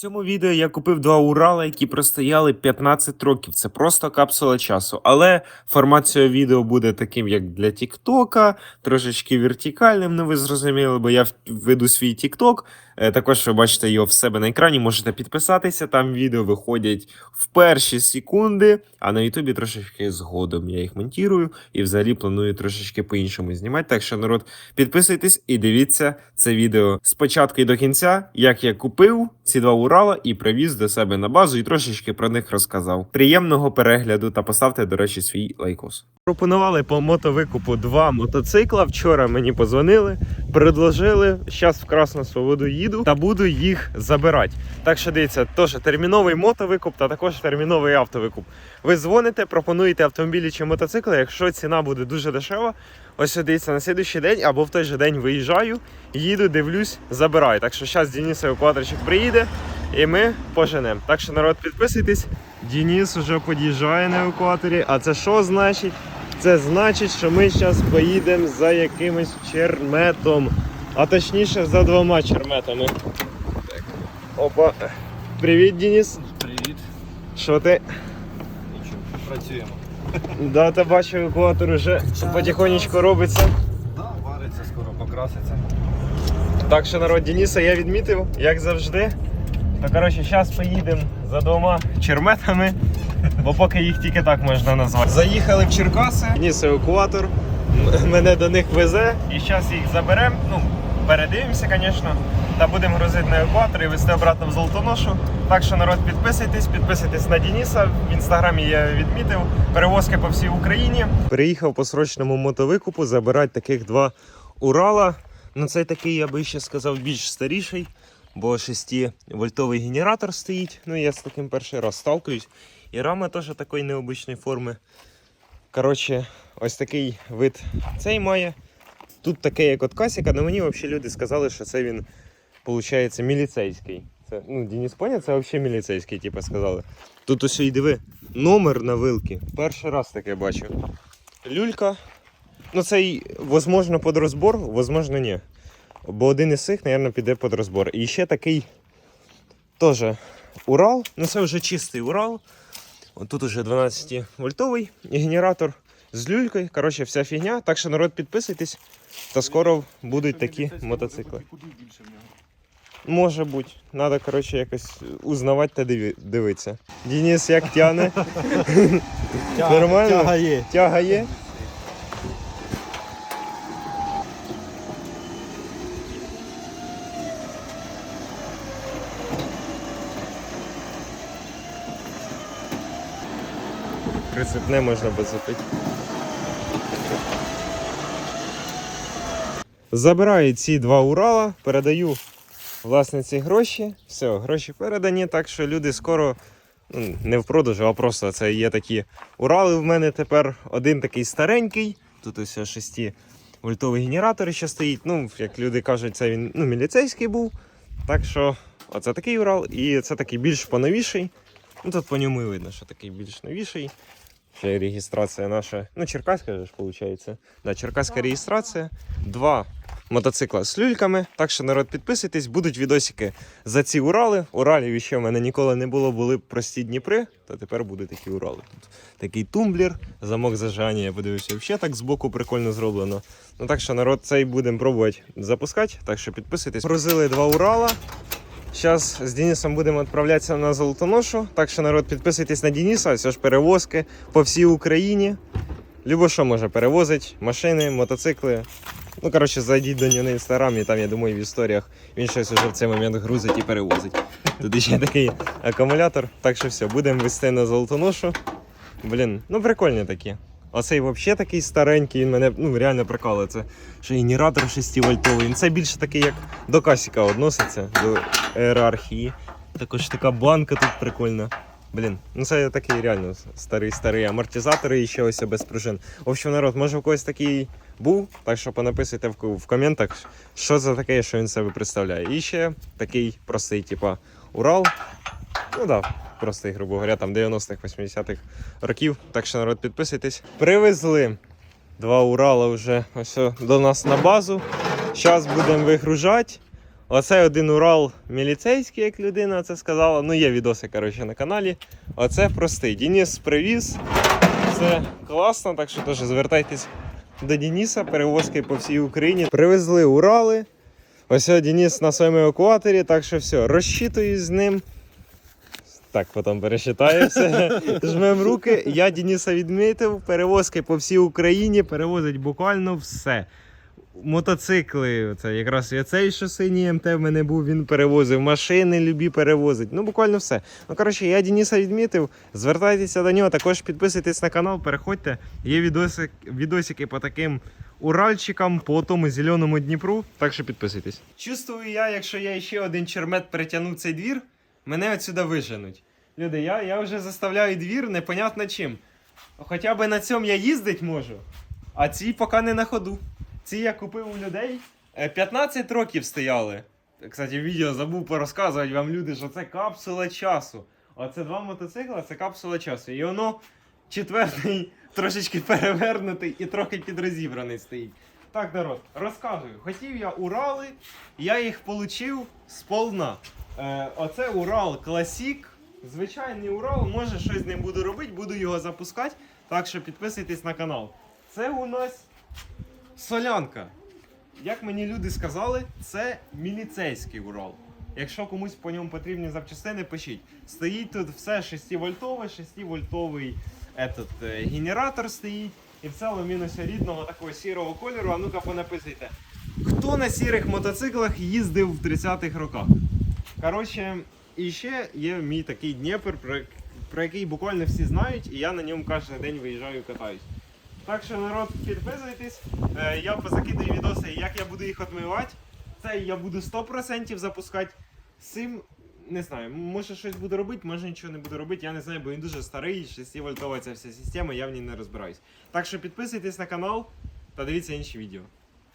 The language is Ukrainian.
цьому відео я купив два Урала, які простояли 15 років. Це просто капсула часу. Але формат цього відео буде таким, як для Тіктока, трошечки вертикальним, ну ви зрозуміли, бо я веду свій Тікток. Е, Також ви бачите його в себе на екрані. Можете підписатися. Там відео виходять в перші секунди, а на Ютубі трошечки згодом я їх монтую і взагалі планую трошечки по-іншому знімати. Так що, народ, підписуйтесь і дивіться це відео спочатку і до кінця, як я купив ці два Урала і привіз до себе на базу, і трошечки про них розказав. Приємного перегляду та поставте, до речі, свій лайкос. Пропонували по мотовикупу два мотоцикла. Вчора мені позвонили, предложили. Зараз в Красну Свободу їду та буду їх забирати. Так що дивіться, теж терміновий мотовикуп та також терміновий автовикуп. Ви дзвоните, пропонуєте автомобілі чи мотоцикли. Якщо ціна буде дуже дешева, ось дивіться, на слідуючий день або в той же день виїжджаю, їду, дивлюсь, забираю. Так що зараз Денис евакуаторчик приїде і ми поженемо. Так що народ підписуйтесь. Денис вже під'їжджає на евакуаторі. А це що значить? Це значить, що ми зараз поїдемо за якимось черметом. А точніше за двома черметами. Опа. Привіт, Денис. Привіт. Що ти? Нічого, працюємо. Да, та бачу, евакуатор вже потихонечку робиться. Да, вариться, скоро покраситься. Так що народ Дениса я відмітив, як завжди. То коротше, зараз поїдемо за двома черметами, бо поки їх тільки так можна назвати. Заїхали в Черкаси, Деніс евакуатор, мене до них везе і зараз їх заберемо. Ну, передивимося, звісно. Та будемо грузити на евакуатор і везти обратно в Золотоношу. Так що народ підписуйтесь, підписуйтесь на Дениса. В інстаграмі я відмітив. Перевозки по всій Україні. Приїхав по срочному мотовикупу забирати таких два Урала. Ну, цей такий, я би ще сказав, більш старіший, бо 6-вольтовий генератор стоїть. Ну, я з таким перший раз сталкуюсь. І рама теж такої необичної форми. Коротше, ось такий вид цей має. Тут таке, як от касіка, але мені взагалі люди сказали, що це він, виходить, міліцейський. Це, ну, Денис поняв, це взагалі міліцейський, типу, сказали. Тут ось і диви, номер на вилки. Перший раз таке бачу. Люлька. Ну, цей, возможно, під розбор, возможно, ні. Бо один із цих, мабуть, піде під розбор. І ще такий теж Урал. Ну, це вже чистий Урал. От тут уже 12-вольтовий генератор з люлькою. Коротше, вся фігня. Так що народ підписуйтесь. Та скоро будуть такі мотоцикли. Може бути. Треба, коротше, якось узнавати та диві- дивитися. Денис, як тяне? Нормально? Тяга є. Тяга є? Прицепне можна поцепити. Забираю ці два Урала, передаю власниці гроші. Все, гроші передані, так що люди скоро ну, не в продажу, а просто це є такі Урали в мене тепер один такий старенький. Тут ось 6 вольтовий генератор ще стоїть. Ну, як люди кажуть, це він ну, міліцейський був. Так що оце такий Урал, і це такий більш поновіший. Ну тут по ньому і видно, що такий більш новіший. Ще реєстрація наша. Ну, черкаська же ж виходить. Да, черкаська реєстрація. Два мотоцикла з люльками. Так що народ підписуйтесь, будуть відосики за ці Урали. Уралів ще в мене ніколи не було, були прості Дніпри, то тепер буде такі Урали. Тут такий тумблер, замок зажигання, я подивився, взагалі так збоку прикольно зроблено. Ну так що народ цей будемо пробувати запускати, так що підписуйтесь. Грузили два Урала. Зараз з Денисом будемо відправлятися на Золотоношу. Так що народ підписуйтесь на Дениса, все ж перевозки по всій Україні. Любо що може перевозить, машини, мотоцикли. Ну, коротше, зайдіть до нього на інстаграм, і там, я думаю, в історіях він щось вже в цей момент грузить і перевозить. Тут ще такий акумулятор. Так що все, будемо вести на золотоношу. Блін, ну прикольні такі. Оцей взагалі такий старенький, він мене ну, реально прикалує. Це ще генератор 6-вольтовий. Це більше такий, як до касіка відноситься, до ієрархії. Також така банка тут прикольна. Блін, ну це такий реально старий-старий амортизатори і ще ось без пружин. В общем, народ, може у когось такий був, так що понаписуйте в, в коментах, що це таке, що він себе представляє. І ще такий простий, типа Урал. Ну да, простий, грубо говоря, там 90-х, 80-х років. Так що народ, підписуйтесь. Привезли два Урала вже ось до нас на базу. Зараз будемо вигружати. Оце один Урал міліцейський, як людина це сказала. Ну, є відоси, коротше, на каналі. Оце простий. Денис привіз. Це класно, так що теж звертайтесь до Дениса, перевозки по всій Україні. Привезли Урали. Ось о, Денис на своєму евакуаторі, так що все, розчитуюсь з ним. Так, потім пересчитаю все. Жмем руки. Я Дениса відмітив. Перевозки по всій Україні перевозить буквально все. Мотоцикли, це якраз і цей що синій МТ в мене був, він перевозив машини, любі перевозить. Ну, буквально все. Ну, коротше, я Дениса відмітив. Звертайтеся до нього, також підписуйтесь на канал, переходьте. Є відосик, відосики по таким Уральчикам, по тому зеленому Дніпру. Так що підписуйтесь. Чувствую я, якщо я ще один чермет перетягну цей двір, мене отсюди виженуть. Люди, я, я вже заставляю двір непонятно чим. Хоча б на цьому я їздить можу, а ці поки не на ходу. Ці я купив у людей. е, 15 років стояли. Кстати, відео забув порозказувати вам люди, що це капсула часу. Оце два мотоцикла, це капсула часу. І воно четвертий трошечки перевернутий і трохи підрозібраний стоїть. Так, народ, розказую. Хотів я Урали, я їх получив сполна. Е, оце Урал Класік. Звичайний Урал, може щось з ним буду робити, буду його запускати. Так що підписуйтесь на канал. Це у нас солянка. Як мені люди сказали, це міліцейський Урал. Якщо комусь по ньому потрібні запчастини, пишіть. Стоїть тут все 6-вольтове, 6-вольтовий этот, е, генератор стоїть. І в цілому він ось рідного такого сірого кольору. А ну-ка понаписуйте. Хто на сірих мотоциклах їздив в 30-х роках? Коротше, і ще є мій такий Дніпр, про, про який буквально всі знають, і я на ньому кожен день виїжджаю і катаюсь. Так що народ, підписуйтесь. Е, я позакидаю відоси, як я буду їх відмивати. Це я буду 100% запускати. З Цим не знаю, може щось буду робити, може нічого не буду робити. Я не знаю, бо він дуже старий, 6 вольтова ця вся система, я в ній не розбираюсь. Так що підписуйтесь на канал та дивіться інші відео.